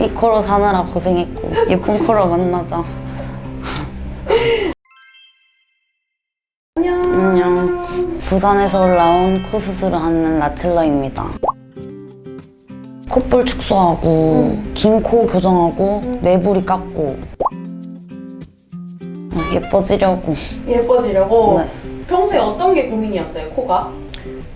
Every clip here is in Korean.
이 코로 사느라 고생했고 예쁜 코로 만나자. 안녕. 안녕. 부산에서 올라온 코 수술을 하는 라첼러입니다. 콧볼 축소하고 긴코 교정하고 매부리 깎고 어, 예뻐지려고 예뻐지려고. 네. 평소에 어떤 게 고민이었어요, 코가?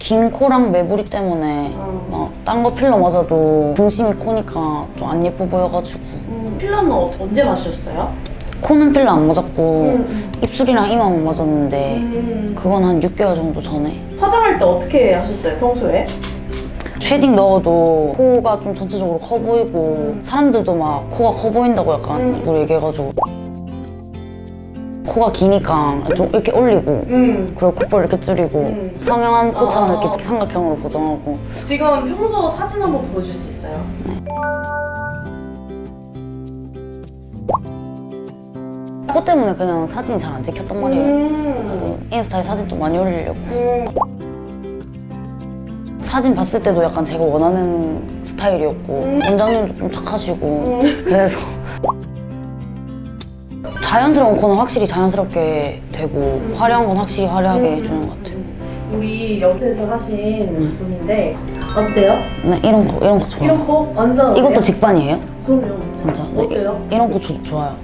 긴 코랑 매부리 때문에 어. 딴거 필러 맞아도 중심이 코니까 좀 안 예뻐 보여가지고 음, 필러는 어- 언제 맞으셨어요? 코는 필러 안 맞았고 음. 입술이랑 이마만 맞았는데 음, 그건 한 6개월 정도 전에 화장할 때 어떻게 하셨어요, 평소에? 쉐딩 넣어도 코가 좀 전체적으로 커 보이고 사람들도 막 코가 커 보인다고 약간 음. 뭐 얘기해가지고 코가 기니까 좀 이렇게 올리고 음. 그리고 콧볼 이렇게 줄이고 음. 성형한 코처럼 어. 이렇게 삼각형으로 보정하고 지금 평소 사진 한번 보여줄 수 있어요? 코 때문에 그냥 사진이 잘 안 찍혔단 말이에요 음. 그래서 인스타에 사진 좀 많이 올리려고 음. 사진 봤을 때도 약간 제가 원하는 스타일이었고 음. 원장님도 좀 착하시고 그래서 자연스러운 코는 확실히 자연스럽게 되고 화려한 건 확실히 화려하게 음. 해주는 것 같아요 우리 옆에서 하신 분인데 어때요? 네, 이런 거 이런 거 좋아요 이런 코 완전 어때요? 이것도 직반이에요? 그럼요. 진짜 네, 어때요? 이, 이런 거 조- 좋아요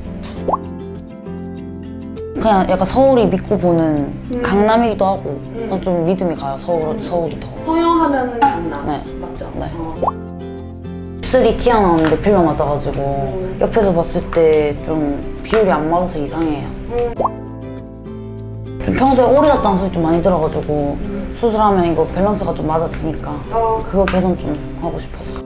그냥 약간 서울이 믿고 보는 음. 강남이기도 하고 음. 좀 믿음이 가요 서울, 서울이 더 성형하면은 강남 네. 맞죠? 네. 어. 입술이 튀어나오는데 필러 맞아가지고 음. 옆에서 봤을 때 좀 비율이 안 맞아서 이상해요. 음. 좀 평소에 오래 갔다는 소리 좀 많이 들어가지고 음. 수술하면 이거 밸런스가 좀 맞아지니까 어. 그거 개선 좀 하고 싶어서.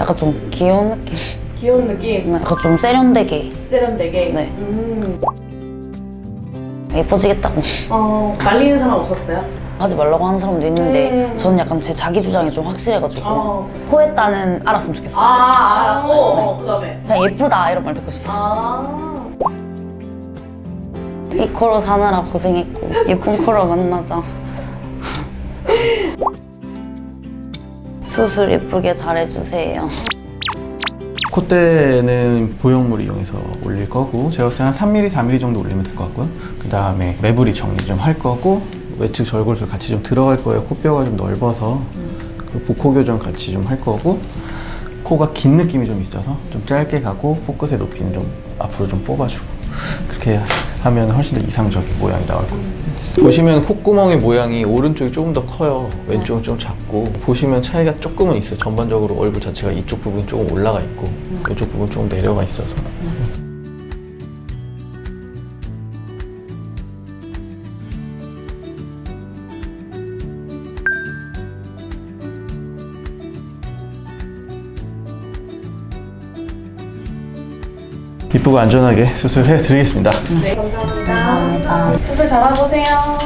약간 좀 귀여운 느낌? 귀여운 느낌. 네, 약간 좀 세련되게 세련되게. 네. 음. 예뻐지겠다고 어, 말리는 사람 없었어요? 하지 말라고 하는 사람도 있는데 음. 저는 약간 제 자기 주장이 좀 확실해가지고 어. 코했다는 알았으면 좋겠어요. 아, 알았고. 어, 그 다음에. 그냥 예쁘다 이런 말 듣고 싶어서. 아. 이 코로 사느라 고생했고 예쁜 코로 만나자 수술 예쁘게 잘해주세요 콧대는 보형물 이용해서 올릴 거고 제가 봤을 때한 3mm, 4mm 정도 올리면 될 것 같고요 그 다음에 매부리 정리 좀 할 거고 외측 절골술 같이 좀 들어갈 거예요 코뼈가 좀 넓어서 그 복코 교정 같이 좀 할 거고 코가 긴 느낌이 좀 있어서 좀 짧게 가고 코끝의 높이는 좀 앞으로 좀 뽑아주고 그렇게 하면 훨씬 더 이상적인 모양이 나올 겁니다 보시면 콧구멍의 모양이 오른쪽이 조금 더 커요. 왼쪽은 좀 작고 보시면 차이가 조금은 있어요. 전반적으로 얼굴 자체가 이쪽 부분이 조금 올라가 있고 이쪽 부분 조금 내려가 있어서 이쁘고 안전하게 수술해 드리겠습니다. 네, 감사합니다. 감사합니다 수술 잘하고 오세요.